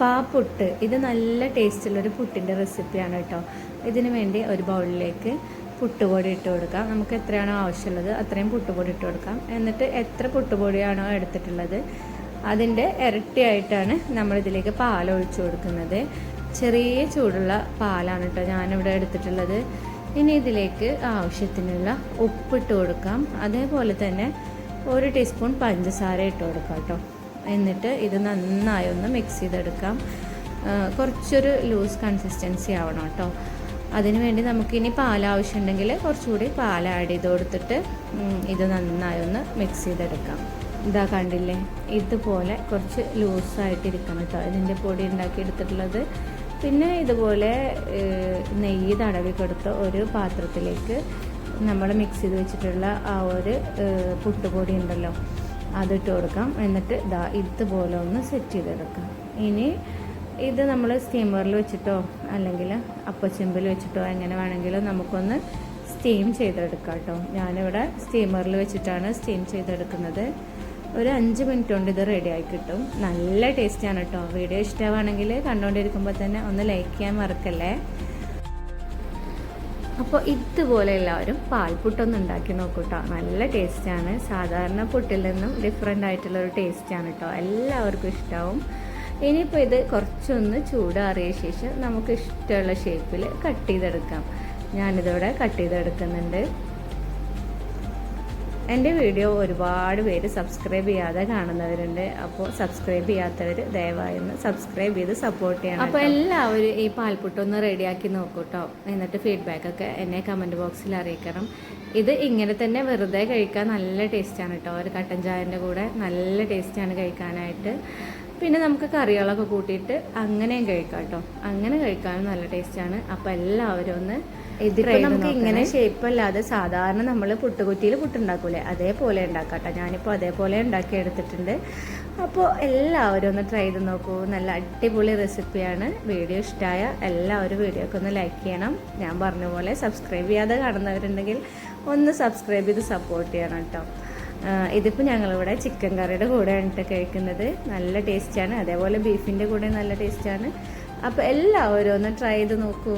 പാപ്പുട്ട്. ഇത് നല്ല ടേസ്റ്റുള്ളൊരു പുട്ടിന്റെ റെസിപ്പിയാണ് കേട്ടോ. ഇതിന് വേണ്ടി ഒരു ബൗളിലേക്ക് പുട്ടുപൊടി ഇട്ട് കൊടുക്കാം. നമുക്ക് എത്രയാണോ ആവശ്യമുള്ളത് അത്രയും പുട്ടുപൊടി ഇട്ട് കൊടുക്കാം. എന്നിട്ട് എത്ര പുട്ടുപൊടിയാണോ എടുത്തിട്ടുള്ളത് അതിന്റെ ഇരട്ടിയായിട്ടാണ് നമ്മളിതിലേക്ക് പാൽ ഒഴിച്ചു കൊടുക്കുന്നത്. ചെറിയ ചൂടുള്ള പാലാണ് കേട്ടോ ഞാനിവിടെ എടുത്തിട്ടുള്ളത്. ഇനി ഇതിലേക്ക് ആവശ്യത്തിനുള്ള ഉപ്പിട്ട് കൊടുക്കാം. അതേപോലെ തന്നെ ഒരു ടീസ്പൂൺ പഞ്ചസാര ഇട്ട് കൊടുക്കാം കേട്ടോ. എന്നിട്ട് ഇത് നന്നായി ഒന്ന് മിക്സ് ചെയ്തെടുക്കാം. കുറച്ചൊരു ലൂസ് കൺസിസ്റ്റൻസി ആവണം കേട്ടോ. അതിന് വേണ്ടി നമുക്കിനി പാൽ ആവശ്യമുണ്ടെങ്കിൽ കുറച്ചുകൂടി പാൽ ആഡ് ചെയ്ത് കൊടുത്തിട്ട് ഇത് നന്നായി ഒന്ന് മിക്സ് ചെയ്തെടുക്കാം. ഇതാ കണ്ടില്ലേ? ഇതുപോലെ കുറച്ച് ലൂസായിട്ടിരിക്കണം കേട്ടോ. ഇതിന്റെ പൊടി ഉണ്ടാക്കി എടുത്തിട്ടുള്ളത്. പിന്നെ ഇതുപോലെ നെയ്യ് തടവി കൊടുത്ത ഒരു പാത്രത്തിലേക്ക് നമ്മൾ മിക്സ് ചെയ്ത് വെച്ചിട്ടുള്ള ആ ഒരു പുട്ടുപൊടി ഉണ്ടല്ലോ. അതിട്ട് കൊടുക്കാം. എന്നിട്ട് ഇതാ ഇതുപോലെ ഒന്ന് സെറ്റ് ചെയ്തെടുക്കാം. ഇനി ഇത് നമ്മൾ സ്റ്റീമറിൽ വെച്ചിട്ടോ അല്ലെങ്കിൽ അപ്പച്ചെമ്പിൽ വെച്ചിട്ടോ എങ്ങനെ വേണമെങ്കിലും നമുക്കൊന്ന് സ്റ്റീം ചെയ്തെടുക്കാം കേട്ടോ ഞാനിവിടെ സ്റ്റീമറിൽ വെച്ചിട്ടാണ് സ്റ്റീം ചെയ്തെടുക്കുന്നത്. ഒരു അഞ്ച് മിനിറ്റ് കൊണ്ട് ഇത് റെഡി ആയി കിട്ടും. നല്ല ടേസ്റ്റാണ് കേട്ടോ വീഡിയോ ഇഷ്ടമാണെങ്കിൽ കണ്ടുകൊണ്ടിരിക്കുമ്പോൾ തന്നെ ഒന്ന് ലൈക്ക് ചെയ്യാൻ മറക്കല്ലേ? അപ്പോൾ ഇതുപോലെ എല്ലാവരും പാൽപുട്ടൊന്ന് ഉണ്ടാക്കി നോക്കൂ കേട്ടോ നല്ല ടേസ്റ്റാണ്. സാധാരണ പുട്ടിൽ നിന്നും ഡിഫറെന്റ് ആയിട്ടുള്ളൊരു ടേസ്റ്റാണ് കേട്ടോ എല്ലാവർക്കും ഇഷ്ടമാവും ഇനിയിപ്പോൾ ഇത് കുറച്ചൊന്ന് ചൂടാറിയ ശേഷം നമുക്ക് ഇഷ്ടമുള്ള ഷേപ്പിൽ കട്ട് ചെയ്തെടുക്കാം. ഞാനിതോടെ കട്ട് ചെയ്തെടുക്കുന്നുണ്ട്. എന്റെ വീഡിയോ ഒരുപാട് പേര് സബ്സ്ക്രൈബ് ചെയ്യാതെ കാണുന്നവരുണ്ട്. അപ്പോൾ സബ്സ്ക്രൈബ് ചെയ്യാത്തവർ ദയവായി ഒന്ന് സബ്സ്ക്രൈബ് ചെയ്ത് സപ്പോർട്ട് ചെയ്യണം അപ്പോൾ എല്ലാവരും ഈ പാൽപ്പുട്ടൊന്ന് റെഡിയാക്കി നോക്കൂട്ടോ എന്നിട്ട് ഫീഡ്ബാക്ക് ഒക്കെ എന്നെ കമന്റ് ബോക്സിൽ അറിയിക്കണം. ഇത് ഇങ്ങനെ തന്നെ വെറുതെ കഴിക്കാൻ നല്ല ടേസ്റ്റാണ് കേട്ടോ. ഒരു കട്ടൻ ചായന്റെ കൂടെ നല്ല ടേസ്റ്റാണ് കഴിക്കാനായിട്ട്. പിന്നെ നമുക്ക് കറികളൊക്കെ കൂട്ടിയിട്ട് അങ്ങനെയും കഴിക്കാം കേട്ടോ. അങ്ങനെ കഴിക്കാനും നല്ല ടേസ്റ്റാണ് അപ്പോൾ എല്ലാവരും ഒന്ന് ഇതിപ്പോൾ നമുക്ക് ഇങ്ങനെ ഷേപ്പ് അല്ലാതെ സാധാരണ നമ്മൾ പുട്ടുകുറ്റിയിൽ പുട്ടുണ്ടാക്കൂലേ? അതേപോലെ ഉണ്ടാക്കാം കേട്ടോ. ഞാനിപ്പോൾ അതേപോലെ ഉണ്ടാക്കി എടുത്തിട്ടുണ്ട് അപ്പോൾ എല്ലാവരും ഒന്ന് ട്രൈ ചെയ്ത് നോക്കൂ. നല്ല അടിപൊളി റെസിപ്പിയാണ് വീഡിയോ ഇഷ്ടമായ എല്ലാവരും വീഡിയോക്ക് ഒന്ന് ലൈക്ക് ചെയ്യണം. ഞാൻ പറഞ്ഞ പോലെ സബ്സ്ക്രൈബ് ചെയ്യാതെ കാണുന്നവരുണ്ടെങ്കിൽ ഒന്ന് സബ്സ്ക്രൈബ് ചെയ്ത് സപ്പോർട്ട് ചെയ്യണം കേട്ടോ. ഇതിപ്പോൾ ഞങ്ങളിവിടെ ചിക്കൻ കറിയുടെ കൂടെയാണ് കേട്ടോ കഴിക്കുന്നത്. നല്ല ടേസ്റ്റാണ് അതേപോലെ ബീഫിന്റെ കൂടെ നല്ല ടേസ്റ്റാണ് അപ്പോൾ എല്ലാവരും ഒന്ന് ട്രൈ ചെയ്ത് നോക്കൂ.